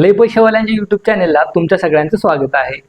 लय पैशेवाल्यांच्या युट्यूब चॅनेलला तुमच्या सगळ्यांचं स्वागत आहे.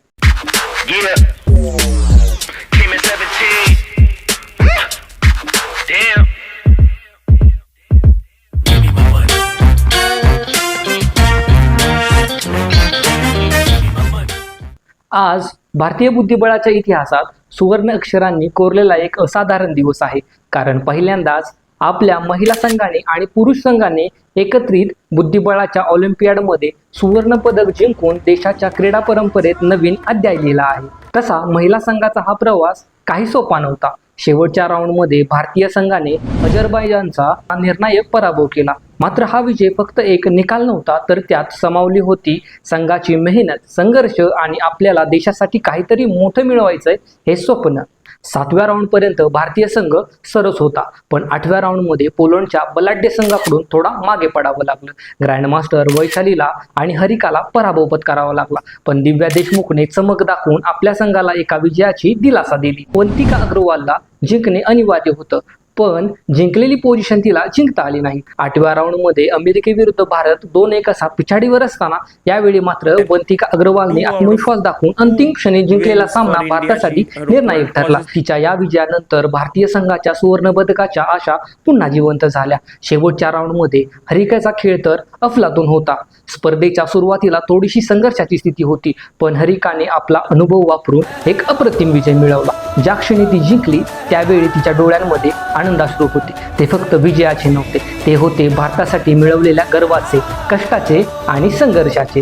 आज भारतीय बुद्धिबळाच्या इतिहासात सुवर्ण अक्षरांनी कोरलेला एक असाधारण दिवस आहे. कारण पहिल्यांदाच आपल्या महिला संघाने आणि पुरुष संघाने एकत्रित बुद्धिबळाच्या ऑलिम्पियाडमध्ये सुवर्ण पदक जिंकून देशाच्या क्रीडा परंपरेत नवीन अध्याय लिहिला आहे. तसा महिला संघाचा हा प्रवास काही सोपा नव्हता. शेवटच्या राऊंडमध्ये भारतीय संघाने अजरबैजानचा निर्णायक पराभव केला. मात्र हा विजय फक्त एक निकाल नव्हता तर त्यात समावली होती संघाची मेहनत संघर्ष आणि आपल्याला देशासाठी काहीतरी मोठं मिळवायचंय हे स्वप्न. सातव्या राऊंड पर्यंत भारतीय संघ सरस होता. पण आठव्या राऊंडमध्ये पोलंडच्या बलाढ्य संघाकडून थोडा मागे पडावं लागलं. ग्रँडमास्टर वैशालीला आणि हरिकाला पराभव पत्करावा लागला. पण दिव्या देशमुखने चमक दाखवून आपल्या संघाला एका विजयाची दिलासा दिली. वंतिका अग्रवालला जिंकणे अनिवार्य होतं. पण जिंकलेली पोझिशन तिला जिंकता आली नाही. आठव्या राऊंडमध्ये अमेरिकेविरुद्ध भारत दोन एक असा पिछाडीवर असताना यावेळी मात्र वंतिका अग्रवालने आत्मविश्वास दाखवून अंतिम क्षणी जिंकलेला सामना भारतासाठी निर्णायक ठरला. तिच्या या विजयानंतर भारतीय संघाच्या सुवर्ण पदकाच्या आशा पुन्हा जिवंत झाल्या. शेवटच्या राऊंडमध्ये हरिकाचा खेळ तर अफलातून होता. स्पर्धेच्या सुरुवातीला थोडीशी संघर्षाची स्थिती होती पण हरिकाने आपला अनुभव वापरून एक अप्रतिम विजय मिळवला. ज्या क्षणी ती जिंकली त्यावेळी तिच्या डोळ्यांमध्ये आनंदाश्रू होते. ते फक्त विजयाचे नव्हते. ते होते भारतासाठी मिळवलेल्या गर्वाचे कष्टाचे आणि संघर्षाचे.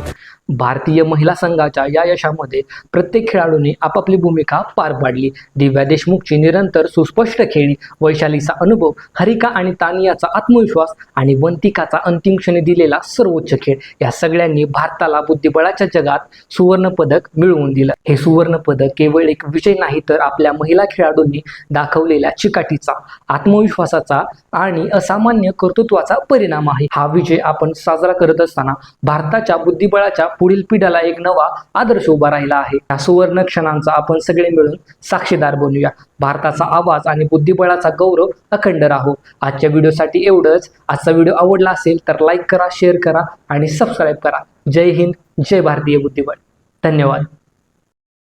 भारतीय महिला संघाच्या या यशामध्ये प्रत्येक खेळाडूने आपापली भूमिका पार पाडली. दिव्या देशमुखची निरंतर सुस्पष्ट खेळी वैशालीचा अनुभव हरिका आणि तानियाचा आत्मविश्वास आणि वंतिकाचा अंतिम क्षणी दिलेला सर्वोच्च खेळ या सगळ्यांनी भारताला बुद्धिबळाच्या जगात सुवर्ण पदक मिळवून दिलं. हे सुवर्ण पदक केवळ एक विजय नाही तर आपल्या महिला खेळाडूंनी दाखवलेल्या चिकाटीचा आत्मविश्वासाचा आणि असामान्य कर्तृत्वाचा परिणाम आहे. हा विजय आपण साजरा करत असताना भारताच्या बुद्धिबळाच्या पुढील पिढ्याला एक नवा आदर्श उभा राहिला आहे. या सुवर्ण क्षणांचा आपण सगळे मिळून साक्षीदार बनूया. भारताचा आवाज आणि बुद्धिबळाचा गौरव अखंड राहो. आजच्या व्हिडिओसाठी एवढंच. आजचा व्हिडिओ आवडला असेल तर लाईक करा शेअर करा आणि सबस्क्राईब करा. जय हिंद जय भारतीय बुद्धिबळ. धन्यवाद.